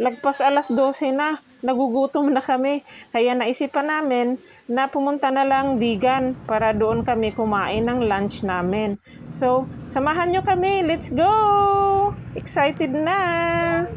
Lagpas alas 12 na, nagugutom na kami. Kaya naisipan namin na pumunta na lang vegan para doon kami kumain ng lunch namin. So, samahan nyo kami. Let's go! Excited na!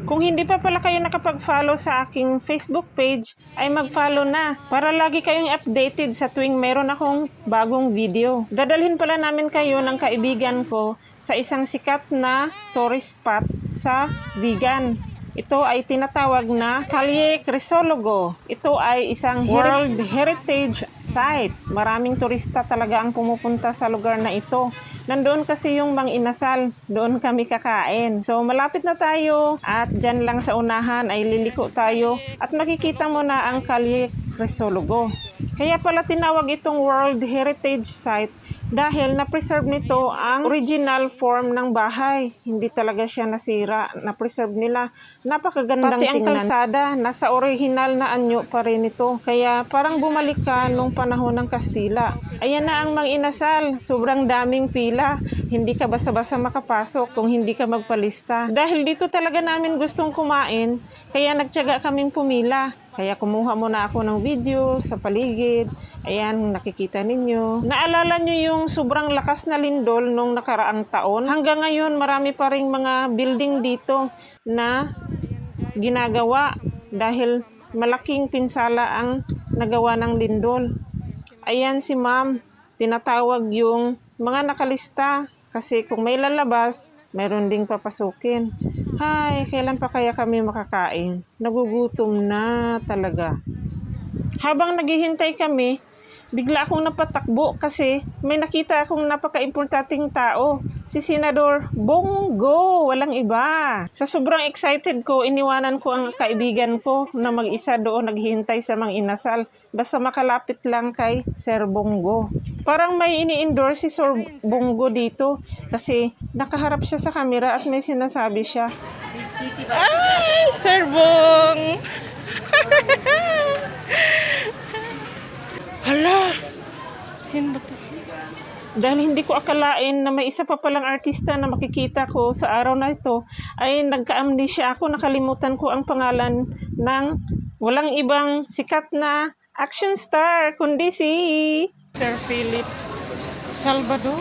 Kung hindi pa pala kayo nakapag-follow sa aking Facebook page, ay mag-follow na para lagi kayong updated sa tuwing meron akong bagong video. Dadalhin pala namin kayo ng kaibigan ko sa isang sikat na tourist spot sa Vigan. Ito ay tinatawag na Calle Crisologo. Ito ay isang World Heritage Site. Maraming turista talaga ang pumupunta sa lugar na ito. Nandoon kasi yung Mang Inasal. Doon kami kakain. So malapit na tayo at dyan lang sa unahan ay liliko tayo at makikita mo na ang Calle Crisologo. Kaya pala tinawag itong World Heritage Site dahil na-preserve nito ang original form ng bahay. Hindi talaga siya nasira. Na-preserve nila. Napakagandang Pati tingnan. ang kalsada, nasa original na anyo pa rin ito. Kaya parang bumalik ka nung panahon ng Kastila. Ayan na ang Mang Inasal. Sobrang daming pila. Hindi ka basta-basta makapasok kung hindi ka magpalista. Dahil dito talaga namin gustong kumain, kaya nagtyaga kaming pumila. Kaya kumuha muna ako ng video sa paligid. Ayan, nakikita ninyo. Naalala nyo yung sobrang lakas na lindol nung nakaraang taon? Hanggang ngayon, marami pa rin mga building dito na ginagawa dahil malaking pinsala ang nagawa ng lindol. Ayan si ma'am, tinatawag yung mga nakalista kasi kung may lalabas, meron ding papasukin. Hay, kailan pa kaya kami makakain? Nagugutom na talaga. Habang naghihintay kami, bigla akong napatakbo kasi may nakita akong napaka-importanting tao. Si Senador Bongo, walang iba. Sa sobrang excited ko, iniwanan ko ang kaibigan ko na mag-isa doon naghihintay sa mga inasal. Basta makalapit lang kay Sir Bongo. Parang may ini-endorse si Sir Bongo dito kasi nakaharap siya sa camera at may sinasabi siya. Ay, Sir Bong! Hala! Sino ba to? Dahil hindi ko akalain na may isa pa palang artista na makikita ko sa araw na ito, ay nagka-amnesia ako, nakalimutan ko ang pangalan ng walang ibang sikat na action star, kundi si Sir Philip Salvador.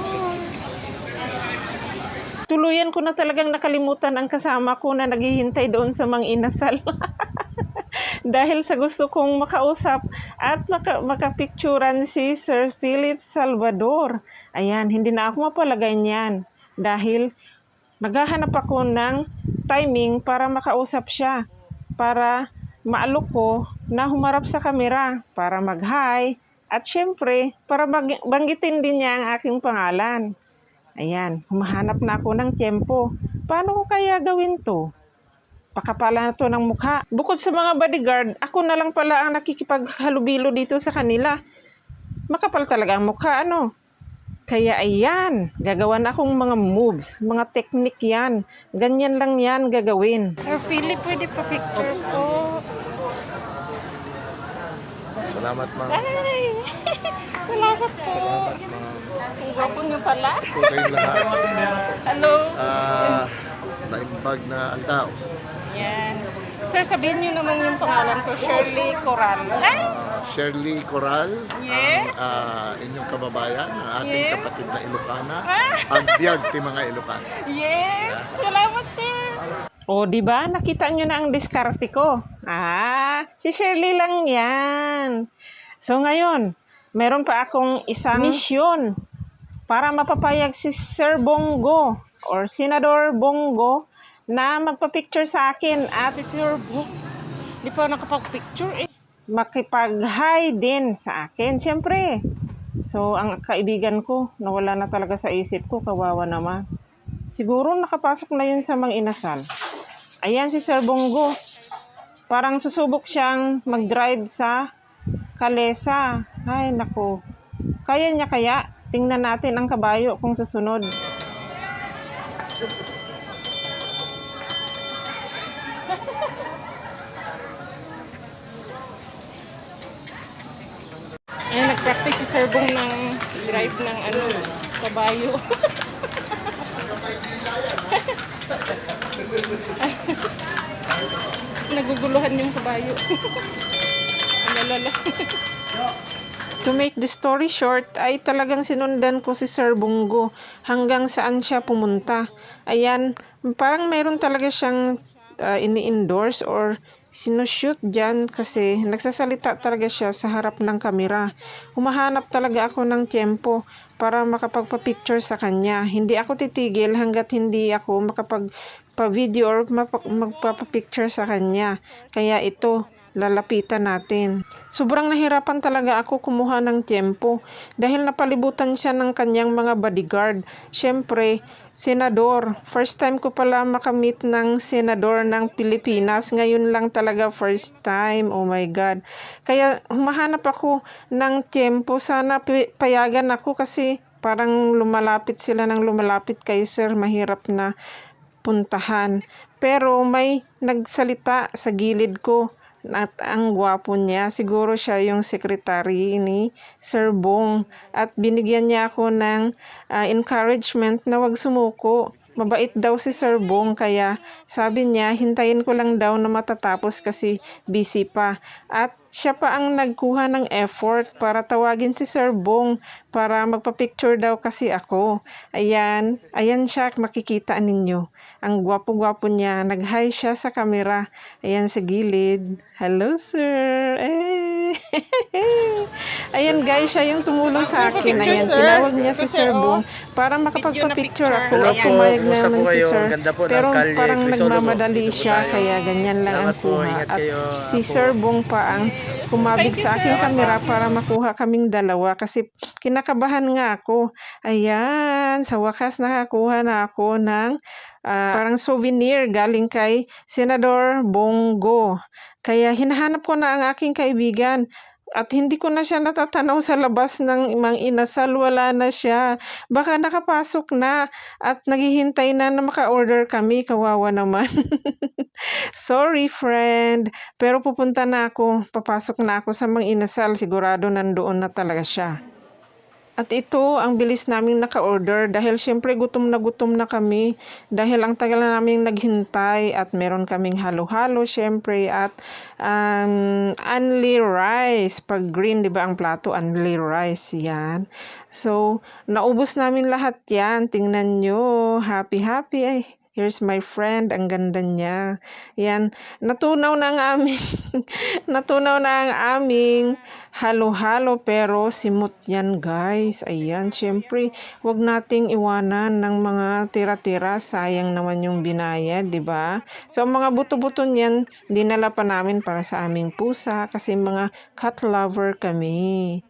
Tuluyan ko na talagang nakalimutan ang kasama ko na naghihintay doon sa mga inasal. dahil sa gusto kong makausap at maka, makapicturan si Sir Philip Salvador. Ayan, hindi na ako mapalagay niyan dahil maghahanap ako ng timing para makausap siya para maalok ko na humarap sa kamera para mag-hi at syempre para bang- banggitin din niya ang aking pangalan. Ayan, humahanap na ako ng tiyempo. Paano ko kaya gawin to? Pakapala na to ng mukha. Bukod sa mga bodyguard, ako na lang pala ang nakikipaghalubilo dito sa kanila. Makapal talaga ang mukha, ano? Kaya ayan, gagawa na akong mga moves, mga technique yan. Ganyan lang yan gagawin. Sir Philip, pwede pa picture ko. Salamat, ma'am. Ay! Salamat po. Salamat, ma'am. Ang gwapo niyo pala. Po lahat. Hello. Ah, naimbag na ang tao. Yan. Sir, sabihin niyo naman yung pangalan ko, Shirley Coral. Ay! Ah, Shirley Coral, Yes. ang ah, inyong kababayan, ang ating Yes. kapatid na Ilocana, Ah. ang biyag ti mga Ilocana. Yes! Salamat, sir! O, di ba? Nakita nyo na ang diskarte ko. Ah, si Shirley lang yan. So, ngayon, meron pa akong isang misyon para mapapayag si Sir Bongo or Senador Bongo na magpa-picture sa akin at Si Sir Book, di pa nakapag-picture eh. makipag-hi din sa akin, siyempre. So, ang kaibigan ko, nawala na talaga sa isip ko, kawawa naman. Siguro nakapasok na yun sa mga inasal. Ayan si Sir Bongo. Parang susubok siyang mag-drive sa Kalesa. Ay, nako. Kaya niya kaya? Tingnan natin ang kabayo kung susunod. Ayan, nag-practice si Sir Bong ng drive ng ano, kabayo. Naguguluhan yung kabayo. Ang lalala. To make the story short, ay talagang sinundan ko si Sir Bungo hanggang saan siya pumunta. Ayan, parang meron talaga siyang uh, ini-endorse or sinushoot dyan kasi nagsasalita talaga siya sa harap ng kamera. Humahanap talaga ako ng tiempo para makapagpa-picture sa kanya. Hindi ako titigil hanggat hindi ako makapagpa-video or magpapa-picture sa kanya. Kaya ito, lalapitan natin. Sobrang nahirapan talaga ako kumuha ng tiempo dahil napalibutan siya ng kanyang mga bodyguard. Siyempre, senador. First time ko pala makamit ng senador ng Pilipinas. Ngayon lang talaga first time. Oh my God. Kaya humahanap ako ng tiempo. Sana payagan ako kasi parang lumalapit sila ng lumalapit kay sir. Mahirap na puntahan. Pero may nagsalita sa gilid ko at ang gwapo niya. Siguro siya yung secretary ni Sir Bong. At binigyan niya ako ng ah, encouragement na wag sumuko. Mabait daw si Sir Bong kaya sabi niya hintayin ko lang daw na matatapos kasi busy pa. At siya pa ang nagkuha ng effort para tawagin si Sir Bong para magpa-picture daw kasi ako. Ayan, ayan siya makikita ninyo. Ang gwapo-gwapo niya. Nag-hi siya sa camera. Ayan sa gilid. Hello sir. Eh. Ayan guys, siya yung tumulong sa akin. Picture, Ayan, tinawag niya si sir, Sir oh. Para makapagpa-picture picture. ako. At pumayag naman si? Sir. Pero parang nagmamadali siya, kaya ganyan lang ang kuha. At kayo, si. Sir Bong pa ang kumabig sa aking kamera para makuha kaming dalawa kasi kinakabahan nga ako. Ayan, sa wakas nakakuha na ako ng ah, parang souvenir galing kay Senador Bongo. Kaya hinahanap ko na ang aking kaibigan. At hindi ko na siya natatanaw sa labas ng mang inasal. Wala na siya. Baka nakapasok na at naghihintay na na maka-order kami. Kawawa naman. Sorry, friend. Pero pupunta na ako. Papasok na ako sa mang inasal. Sigurado nandoon na talaga siya. At ito, ang bilis naming naka-order dahil syempre gutom na gutom na kami dahil ang tagal na naming naghintay at meron kaming halo-halo syempre at um, only rice. Pag green, di ba ang plato, only rice yan. So, naubos namin lahat yan. Tingnan nyo. Happy, happy. Ay, here's my friend. Ang ganda niya. Yan. Natunaw na ang aming, natunaw na ang aming halo-halo pero simot yan guys. Ayan, syempre, wag nating iwanan ng mga tira-tira. Sayang naman yung binayad, di ba? So, mga buto-buto niyan, dinala pa namin para sa aming pusa kasi mga cat lover kami.